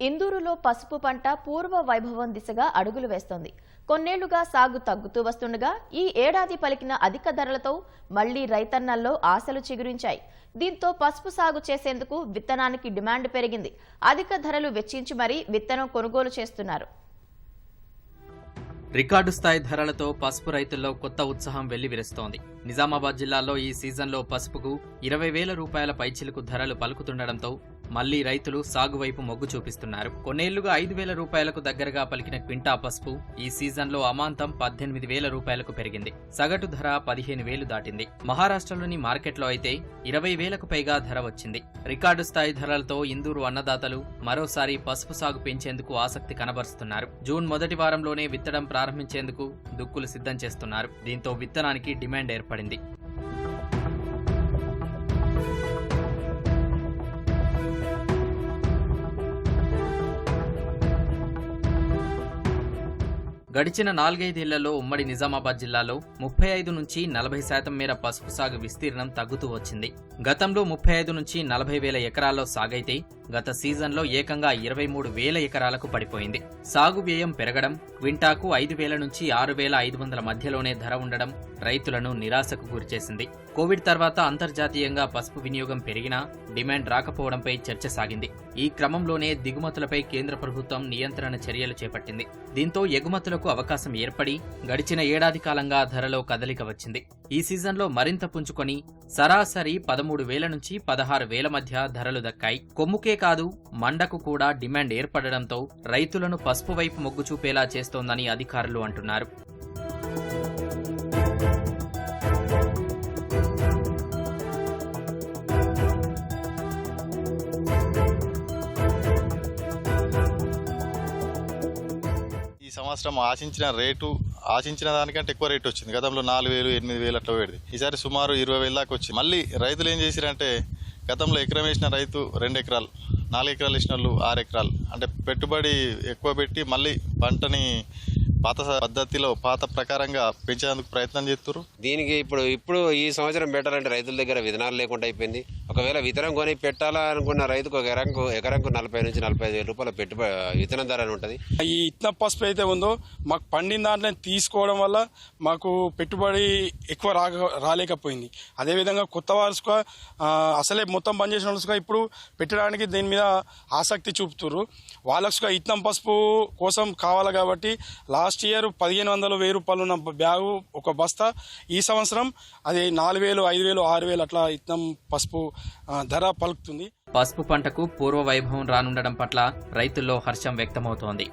ఇందూరులో పసుపు పంట పూర్వ వైభవం దిశగా అడుగులు వేస్తోంది. కొన్నేళ్ళుగా సాగు తగ్గుతూ వస్తుండగా ఈ ఏడాది పలికిన అధిక ధరలతో మళ్ళీ రైతన్నల్లో ఆశలు చిగురించాయి. దీంతో పసుపు సాగు చేసేందుకు విత్తనానికి డిమాండ్ పెరిగింది. అధిక ధరలు వెచ్చించి మరీ విత్తనం కొనుగోలు చేస్తున్నారు. రికార్డు స్థాయి ధరలతో పసుపు రైతుల్లో కొత్త ఉత్సాహం వెల్లివిరుస్తోంది నిజామాబాద్ జిల్లాలో ఈ సీజన్లో పసుపుకు ఇరవై వేల రూపాయల పైచిలకు ధరలు పలుకుతుండటంతో మళ్ళీ రైతులు సాగు వైపు మొగ్గు చూపిస్తున్నారు. కొన్నేళ్ళుగా ఐదు వేల రూపాయలకు దగ్గరగా పలికిన క్వింటా పసుపు ఈ సీజన్లో అమాంతం పద్దెనిమిది వేల రూపాయలకు పెరిగింది. సగటు ధర పదిహేను వేలు దాటింది. మహారాష్ట్రలోని మార్కెట్లో అయితే ఇరవై వేలకు పైగా ధర వచ్చింది. రికార్డు స్థాయి ధరలతో ఇందూరు అన్నదాతలు మరోసారి పసుపు సాగు పెంచేందుకు ఆసక్తి కనబరుస్తున్నారు. జూన్ మొదటి వారంలోనే విత్తడం ప్రారంభించేందుకు దుక్కులు సిద్ధం చేస్తున్నారు. దీంతో విత్తనానికి డిమాండ్ ఏర్పడింది. గడిచిన నాలుగైదేళ్ళలో ఉమ్మడి నిజామాబాద్ జిల్లాలో ముప్పై ఐదు నుంచి నలభై శాతం మేర పసుపు సాగు విస్తీర్ణం తగ్గుతూ వచ్చింది. గతంలో ముప్పై ఐదు నుంచి నలభై వేల ఎకరాల్లో సాగైతే గత సీజన్లో ఏకంగా ఇరవై మూడు వేల ఎకరాలకు పడిపోయింది. సాగు వ్యయం పెరగడం క్వింటాకు ఐదు వేల నుంచి ఆరు వేల ఐదు వందల మధ్యలోనే ధర ఉండడం రైతులను నిరాశకు గురిచేసింది. కోవిడ్ తర్వాత అంతర్జాతీయంగా పసుపు వినియోగం పెరిగినా డిమాండ్ రాకపోవడంపై చర్చ సాగింది. ఈ క్రమంలోనే దిగుమతులపై కేంద్ర ప్రభుత్వం నియంత్రణ చర్యలు చేపట్టింది. దీంతో ఎగుమతులకు అవకాశం ఏర్పడి గడిచిన ఏడాది కాలంగా ధరలో కదలిక వచ్చింది. ఈ సీజన్లో మరింత పుంజుకొని సరాసరి పదమూడు వేల నుంచి పదహారు వేల మధ్య ధరలు దక్కాయి. కొమ్ముకే కాదు మండకు కూడా డిమాండ్ ఏర్పడడంతో రైతులను పసుపు వైపు మొగ్గు చూపేలా చేస్తోందని అధికారులు అంటున్నారు. ఈ సంవత్సరం ఆశించిన రేటు ఆశించిన దానికంటే ఎక్కువ రేటు వచ్చింది. గతంలో నాలుగు వేలు ఎనిమిది వేలు అట్లా పెడితే ఈసారి సుమారు ఇరవై వేల దాకా వచ్చింది. మళ్ళీ రైతులు ఏం చేసిరంటే గతంలో ఎకరం వేసిన రైతు రెండు ఎకరాలు. నాలుగు ఎకరాలు వేసిన వాళ్ళు ఆరు ఎకరాలు అంటే పెట్టుబడి ఎక్కువ పెట్టి మళ్ళీ పంటని పాత పద్ధతిలో పాత ప్రకారంగా పెంచేందుకు ప్రయత్నం చేస్తున్నారు దీనికి ఇప్పుడు ఇప్పుడు ఈ సంవత్సరం పెట్టాలంటే రైతుల దగ్గర విధానాలు లేకుండా అయిపోయింది. ఒకవేళ విత్తనం కొని పెట్టాలా అనుకున్న రైతుకు ఒక ఎకరంకు ఎకరంకు నలభై నుంచి నలభై ఐదు వేల రూపాయల పెట్టుబడి విత్తనం ధర అని ఉంటుంది. ఈ ఇత్తన పసుపు అయితే ఉందో మాకు పండిన దాంట్లో తీసుకోవడం వల్ల మాకు పెట్టుబడి ఎక్కువ రాక రాలేకపోయింది. అదేవిధంగా కొత్త వారుసుగా అసలే మొత్తం బంద్ చేసిన వాళ్ళుగా ఇప్పుడు పెట్టడానికి దీని మీద ఆసక్తి చూపుతున్నారు వాళ్ళకు ఇత్తనం పసుపు కోసం కావాలి కాబట్టి లాస్ట్ ఇయర్ పదిహేను వందలు వెయ్యి రూపాయలు ఉన్న బ్యాగు ఒక బస్తా ఈ సంవత్సరం అది నాలుగు వేలు ఐదు వేలు ఆరు వేలు అట్లా ఇత్తనం పసుపు ధర పలుకుతుంది. పసుపు పంటకు పూర్వ వైభవం రానుండడం పట్ల రైతుల్లో హర్షం వ్యక్తమవుతోంది.